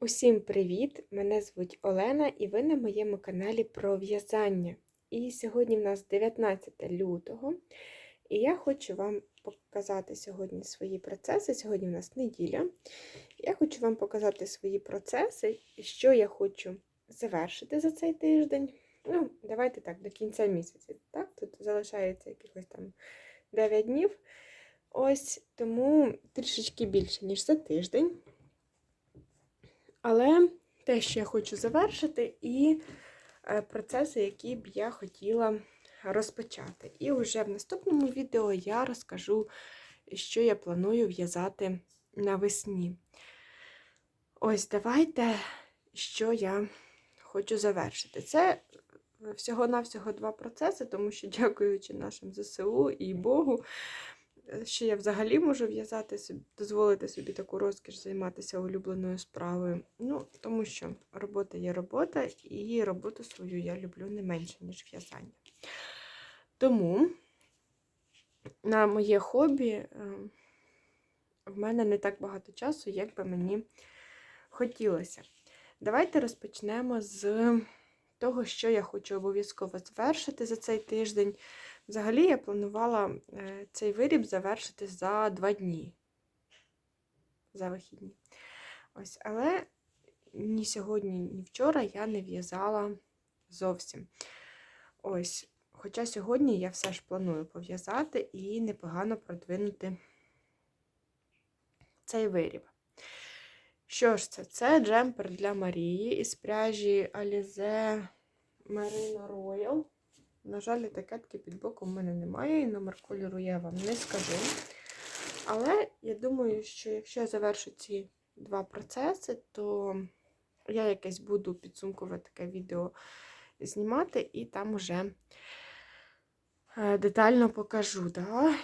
Усім привіт! Мене звуть Олена і ви на моєму каналі про в'язання. І сьогодні в нас 19 лютого, і я хочу вам показати сьогодні свої процеси. Сьогодні в нас неділя. Я хочу вам показати свої процеси, що я хочу завершити за цей тиждень. Ну, давайте так, до кінця місяця. Так? Тут залишається якихось там 9 днів. Ось тому трішечки більше, ніж за тиждень. Але те, що я хочу завершити, і е, процеси, які б я хотіла розпочати. І вже в наступному відео я розкажу, що я планую в'язати навесні. Ось давайте, що я хочу завершити. Це всього-навсього два процеси, тому що, дякуючи нашим ЗСУ і Богу, що я взагалі можу в'язати собі, дозволити собі таку розкіш займатися улюбленою справою. Ну, тому що робота є робота, і роботу свою я люблю не менше, ніж в'язання. Тому на моє хобі в мене не так багато часу, як би мені хотілося. Давайте розпочнемо з того, що я хочу обов'язково завершити за цей тиждень. Взагалі, я планувала е, цей виріб завершити за два дні. За вихідні. Ось, Але ні сьогодні, ні вчора я не в'язала зовсім. Ось, Хоча сьогодні я все ж планую пов'язати і непогано продвинути цей виріб. Що ж це? Це джемпер для Марії із пряжі Alize Merino Royal. На жаль, етикетки під боком в мене немає, і номер кольору я вам не скажу. Але я думаю, що якщо я завершу ці два процеси, то я якесь буду підсумкове таке відео знімати, і там вже е, детально покажу, да,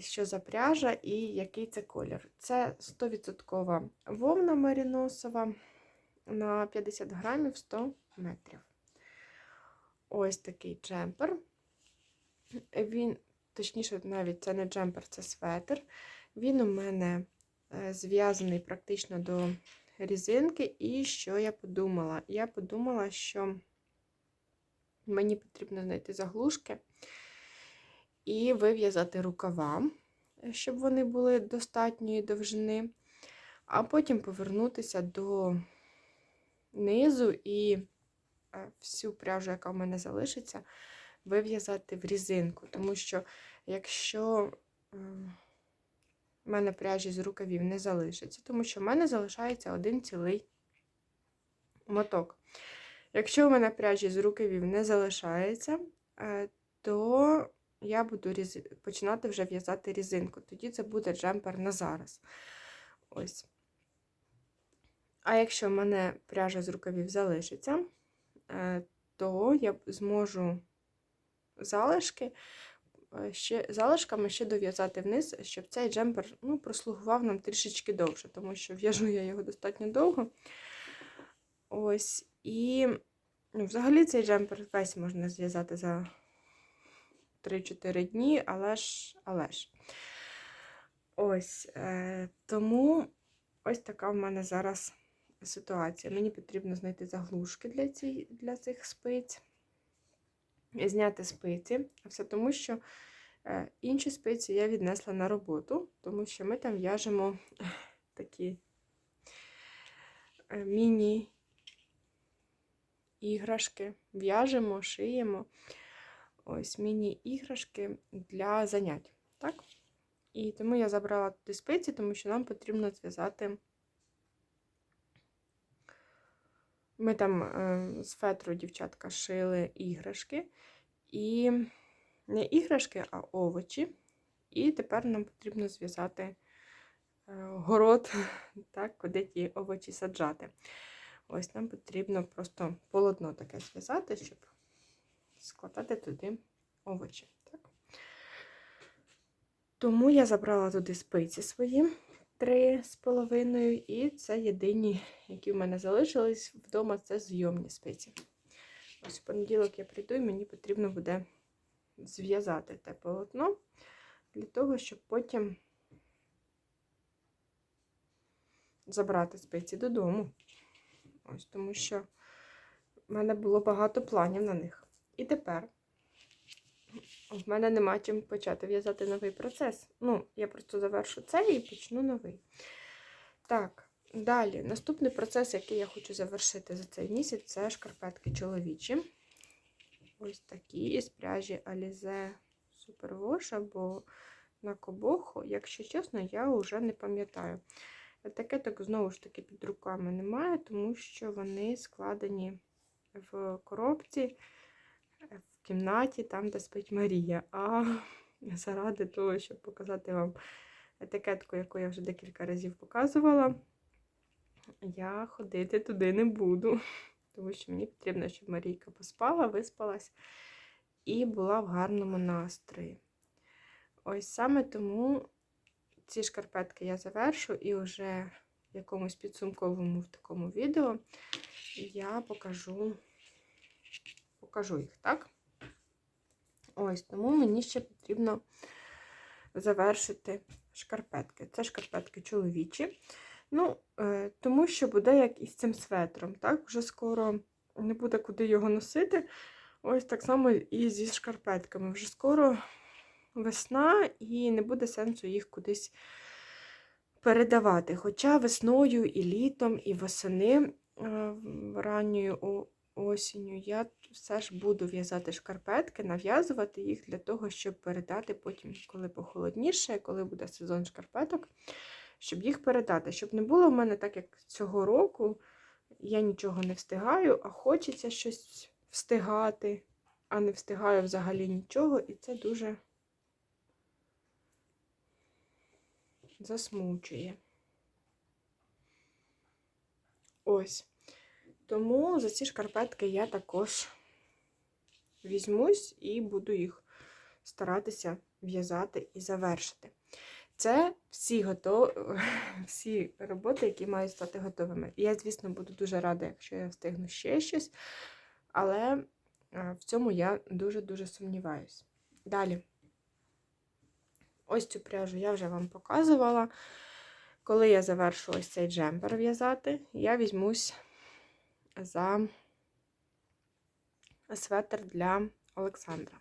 що за пряжа і який це колір. Це 100% вовна маріносова на 50 грамів 100 метрів ось такий джемпер. Він, точніше, навіть це не джемпер, це светр. Він у мене е, зв'язаний практично до різинки. І що я подумала? Я подумала, що мені потрібно знайти заглушки і вив'язати рукава, щоб вони були достатньої довжини, а потім повернутися до низу і всю пряжу, яка в мене залишиться, вив'язати в різинку. Тому що, якщо е, в мене пряжі з рукавів не залишиться, тому що в мене залишається один цілий моток. Якщо в мене пряжі з рукавів не залишається, е, то я буду різ... починати вже в'язати різинку. Тоді це буде джемпер на зараз. Ось. А якщо в мене пряжа з рукавів залишиться, Е, то я зможу залишки, е, ще, залишками ще дов'язати вниз, щоб цей джемпер ну, прослугував нам трішечки довше, тому що в'яжу я його достатньо довго. Ось, і ну, взагалі цей джемпер весь можна зв'язати за 3-4 дні, але ж, але ж. Ось, е, тому ось така в мене зараз ситуація. Мені потрібно знайти заглушки для ці, для цих спиць, зняти спиці. Все тому, що е, інші спиці я віднесла на роботу, тому що ми там в'яжемо такі е, міні-іграшки, в'яжемо, шиємо. Ось міні-іграшки для занять. Так? І тому я забрала туди спиці, тому що нам потрібно зв'язати Ми там е, з фетру, дівчатка, шили іграшки. І не іграшки, а овочі. І тепер нам потрібно зв'язати е, город, так, куди ті овочі саджати. Ось нам потрібно просто полотно таке зв'язати, щоб складати туди овочі. Так. Тому я забрала туди спиці свої три з половиною, і це єдині, які в мене залишились вдома, це зйомні спиці. Ось в понеділок я прийду і мені потрібно буде зв'язати те полотно для того, щоб потім забрати спиці додому. Ось тому що в мене було багато планів на них. І тепер в мене нема чим почати в'язати новий процес. Ну, я просто завершу це і почну новий. Так, далі. Наступний процес, який я хочу завершити за цей місяць, це шкарпетки чоловічі. Ось такі із пряжі Alize Superwash або на Кобохо. Якщо чесно, я вже не пам'ятаю. Етикеток знову ж таки під руками немає, тому що вони складені в коробці кімнаті, там, де спить Марія. А заради того, щоб показати вам етикетку, яку я вже декілька разів показувала, я ходити туди не буду. Тому що мені потрібно, щоб Марійка поспала, виспалась і була в гарному настрої. Ось саме тому ці шкарпетки я завершу, і вже в якомусь підсумковому в такому відео я покажу, покажу їх, так? Ось, тому мені ще потрібно завершити шкарпетки. Це шкарпетки чоловічі. Ну, е, тому що буде як із цим светром. Так, вже скоро не буде куди його носити. Ось так само і зі шкарпетками. Вже скоро весна, і не буде сенсу їх кудись передавати. Хоча весною і літом, і восени е, ранньою осінню я все ж буду в'язати шкарпетки, нав'язувати їх для того, щоб передати потім, коли похолодніше, коли буде сезон шкарпеток, щоб їх передати. Щоб не було в мене так, як цього року, я нічого не встигаю, а хочеться щось встигати, а не встигаю взагалі нічого, і це дуже засмучує. Ось. Тому за ці шкарпетки я також візьмусь і буду їх старатися в'язати і завершити. Це всі готов... всі роботи, які мають стати готовими. Я, звісно, буду дуже рада, якщо я встигну ще щось, але е, в цьому я дуже-дуже сумніваюсь. Далі. Ось цю пряжу я вже вам показувала. Коли я завершу ось цей джемпер в'язати, я візьмусь за светр для Олександра.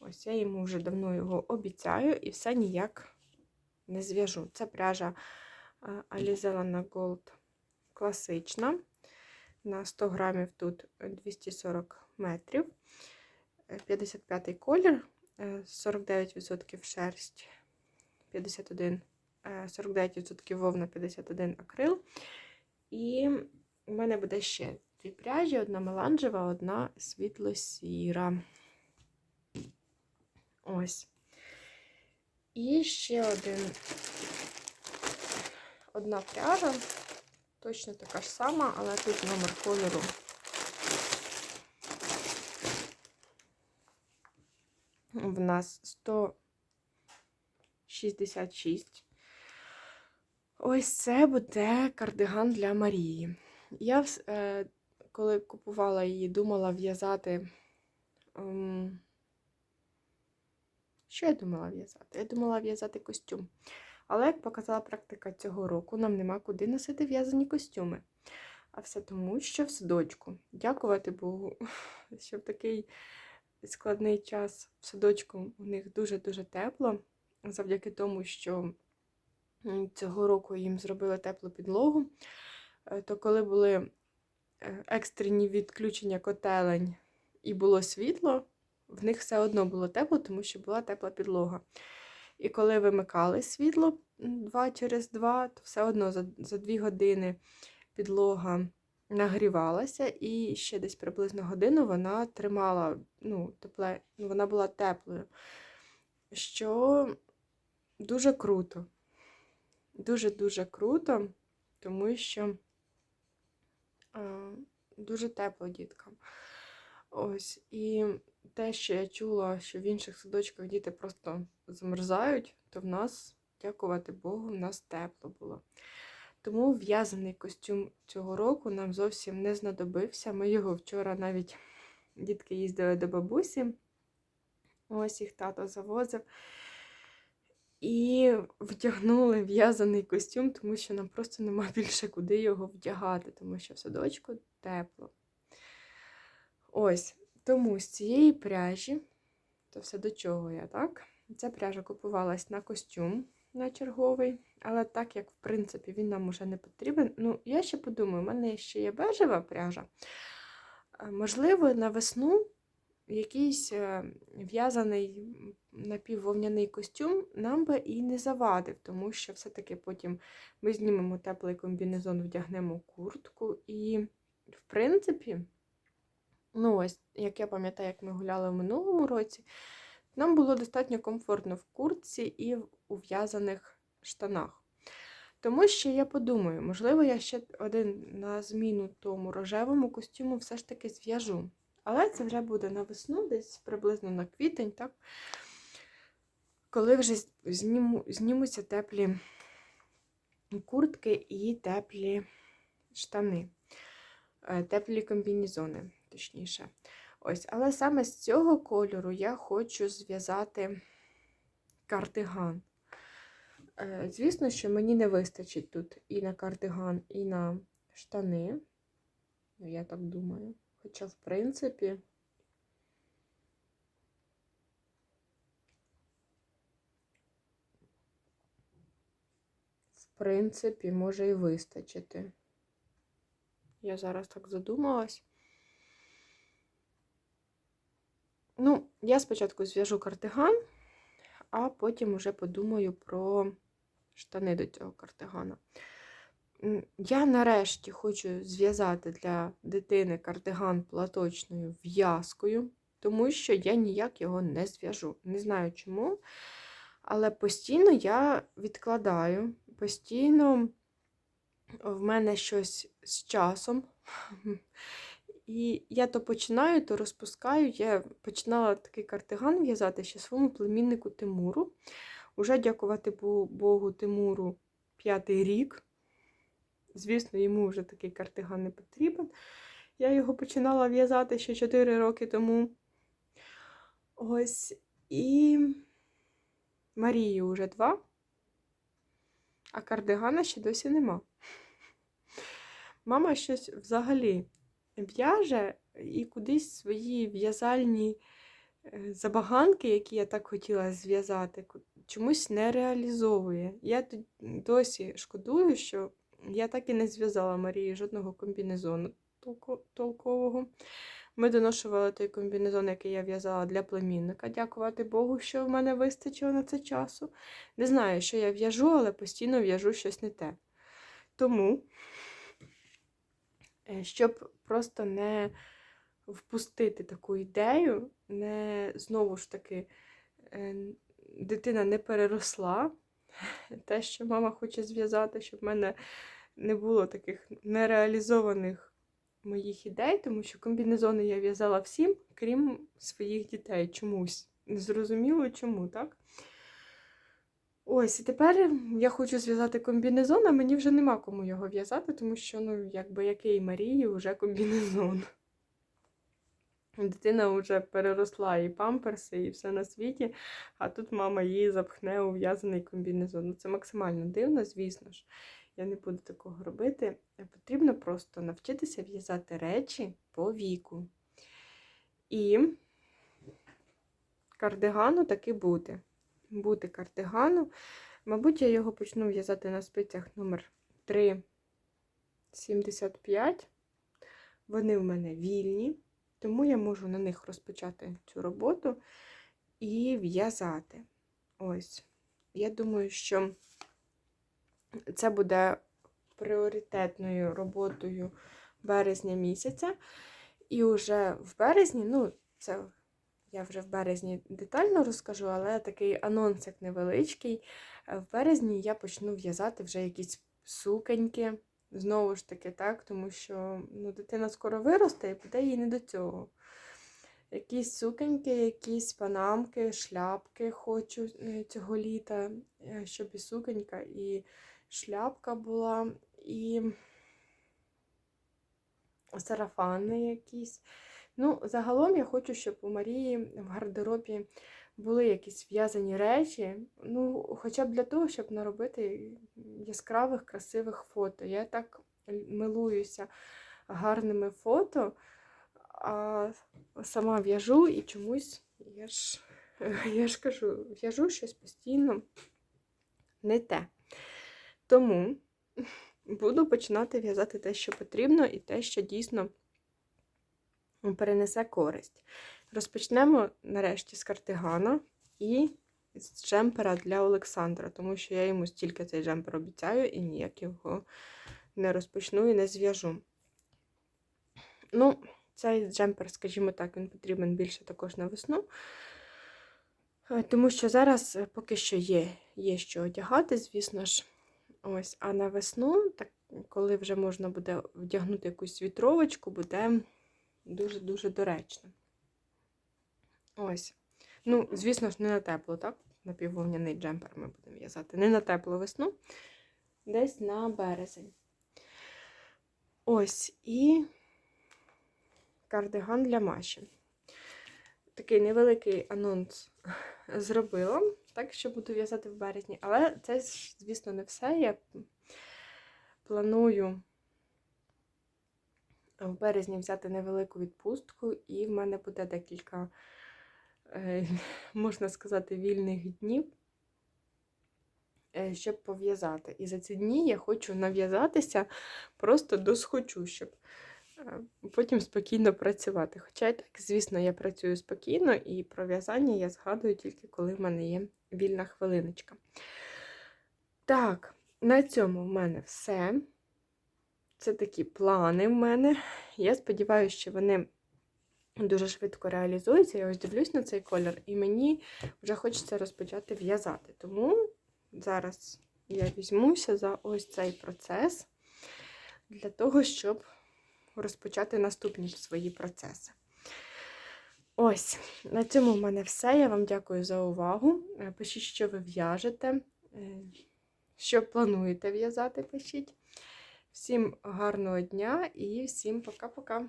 Ось я йому вже давно його обіцяю і все ніяк не зв'яжу. Це пряжа Alize Lana Gold класична. На 100 грамів тут 240 метрів. 55 колір, 49% шерсть, 51, 49% вовна, 51 акрил. І у мене буде ще дві пряжі: одна меланжева, одна світло-сіра. Ось. І ще один, одна пряжа, точно така ж сама, але тут номер кольору. В нас 166. Ось це буде кардиган для Марії. Я, е, коли купувала її, думала в'язати. Ем, що я думала в'язати? Я думала в'язати костюм. Але, як показала практика цього року, нам нема куди носити в'язані костюми. А все тому, що в садочку. Дякувати Богу, що в такий складний час в садочку у них дуже-дуже тепло. Завдяки тому, що цього року їм зробили теплу підлогу. Е, то коли були е, екстрені відключення котелень і було світло, в них все одно було тепло, тому що була тепла підлога. І коли вимикали світло два через два, то все одно за за 2 години підлога нагрівалася, і ще десь приблизно годину вона тримала, ну, тепле, ну, вона була теплою. Що дуже круто. Дуже-дуже круто, тому що дуже тепло діткам. Ось. І те, що я чула, що в інших садочках діти просто замерзають, то в нас, дякувати Богу, в нас тепло було. Тому в'язаний костюм цього року нам зовсім не знадобився. Ми його вчора навіть дітки їздили до бабусі. Ось їх тато завозив. І вдягнули в'язаний костюм, тому що нам просто нема більше куди його вдягати, тому що в садочку тепло. Ось, тому з цієї пряжі, то все до чого я, так? Ця пряжа купувалась на костюм на черговий, але так як, в принципі, він нам уже не потрібен. Ну, я ще подумаю, у мене ще є бежева пряжа. Е, Можливо, на весну якийсь е, в'язаний напіввовняний костюм нам би і не завадив, тому що все-таки потім ми знімемо теплий комбінезон, вдягнемо куртку. І, в принципі, ну ось, як я пам'ятаю, як ми гуляли в минулому році, нам було достатньо комфортно в куртці і в ув'язаних штанах. Тому що я подумаю, можливо, я ще один на зміну тому рожевому костюму все ж таки зв'яжу. Але це вже буде на весну, десь приблизно на квітень, так? Коли вже зніму, знімуться теплі куртки і теплі штани, Е, теплі комбінезони, точніше. Ось, але саме з цього кольору я хочу зв'язати кардиган. Е, Звісно, що мені не вистачить тут і на кардиган, і на штани. Ну, я так думаю. Хоча, в принципі, в принципі, може і вистачити. Я зараз так задумалась. Ну, я спочатку зв'яжу кардиган, а потім уже подумаю про штани до цього кардигана. Я нарешті хочу зв'язати для дитини кардиган платочною в'язкою, тому що я ніяк його не зв'яжу. Не знаю чому, але постійно я відкладаю, постійно в мене щось з часом. І я то починаю, то розпускаю. Я починала такий кардиган в'язати ще своєму племіннику Тимуру. Уже дякувати Богу Тимуру п'ятий рік. Звісно, йому вже такий кардиган не потрібен. Я його починала в'язати ще 4 роки тому. Ось. І Марії вже два, а кардигана ще досі нема. Мама щось взагалі в'яже і кудись свої в'язальні е, забаганки, які я так хотіла зв'язати, чомусь не реалізовує. Я досі шкодую, що я так і не зв'язала Марії жодного комбінезону толкового. Ми доношували той комбінезон, який я в'язала для племінника. Дякувати Богу, що в мене вистачило на це часу. Не знаю, що я в'яжу, але постійно в'яжу щось не те. Тому, е, щоб просто не впустити таку ідею, не знову ж таки е, дитина не переросла те, що мама хоче зв'язати, щоб в мене не було таких нереалізованих моїх ідей, тому що комбінезони я в'язала всім, крім своїх дітей чомусь. Незрозуміло чому, так? Ось, і тепер я хочу зв'язати комбінезон, а мені вже нема кому його в'язати, тому що, ну, якби який Марії вже комбінезон. Дитина вже переросла і памперси, і все на світі, а тут мама її запхне у в'язаний комбінезон. Ну, це максимально дивно, звісно ж. Я не буду такого робити. Потрібно просто навчитися в'язати речі по віку. І кардигану таки буде. Буде кардигану. Мабуть, я його почну в'язати на спицях номер 3,75. Вони в мене вільні, тому я можу на них розпочати цю роботу і в'язати. Ось. Я думаю, що це буде пріоритетною роботою березня місяця. І вже в березні, ну, це я вже в березні детально розкажу, але такий анонсик невеличкий. Е, В березні я почну в'язати вже якісь сукеньки. Знову ж таки, так, тому що ну, дитина скоро виросте і буде їй не до цього. Якісь сукеньки, якісь панамки, шляпки хочу е, цього літа, е, щоб і сукенька, і шляпка була, і сарафани якісь. Ну, загалом я хочу, щоб у Марії в гардеробі були якісь в'язані речі, ну, хоча б для того, щоб наробити яскравих, красивих фото. Я так милуюся гарними фото, а сама в'яжу і чомусь я ж, я ж кажу, в'яжу щось постійно не те. Тому буду починати в'язати те, що потрібно, і те, що дійсно перенесе користь. Розпочнемо нарешті з картигана і з джемпера для Олександра, тому що я йому стільки цей джемпер обіцяю і ніяк його не розпочну і не зв'яжу. Ну, цей джемпер, скажімо так, він потрібен більше також на весну. Е, Тому що зараз поки що є, є що одягати, звісно ж. Ось, а на весну, так, коли вже можна буде вдягнути якусь вітровочку, буде дуже-дуже доречно. Ось. Ну, звісно ж, не на тепло, так? Напіввовняний джемпер ми будемо в'язати. Не на теплу весну, десь на березень. Ось і кардиган для Маші. Такий невеликий анонс зробила, так що буду в'язати в березні. Але це, звісно, не все. Я планую в березні взяти невелику відпустку, і в мене буде декілька, можна сказати, вільних днів, е, щоб пов'язати. І за ці дні я хочу нав'язатися просто досхочу, щоб е, потім спокійно працювати. Хоча, так, звісно, я працюю спокійно, і про в'язання я згадую тільки, коли в мене є вільна хвилиночка. Так, на цьому в мене все. Це такі плани в мене. Я сподіваюся, що вони дуже швидко реалізуються. Я ось дивлюсь на цей колір, і мені вже хочеться розпочати в'язати. Тому зараз я візьмуся за ось цей процес для того, щоб розпочати наступні свої процеси. Ось, на цьому в мене все. Я вам дякую за увагу. Е, Пишіть, що ви в'яжете, е, що плануєте в'язати, пишіть. Всім гарного дня і всім пока-пока.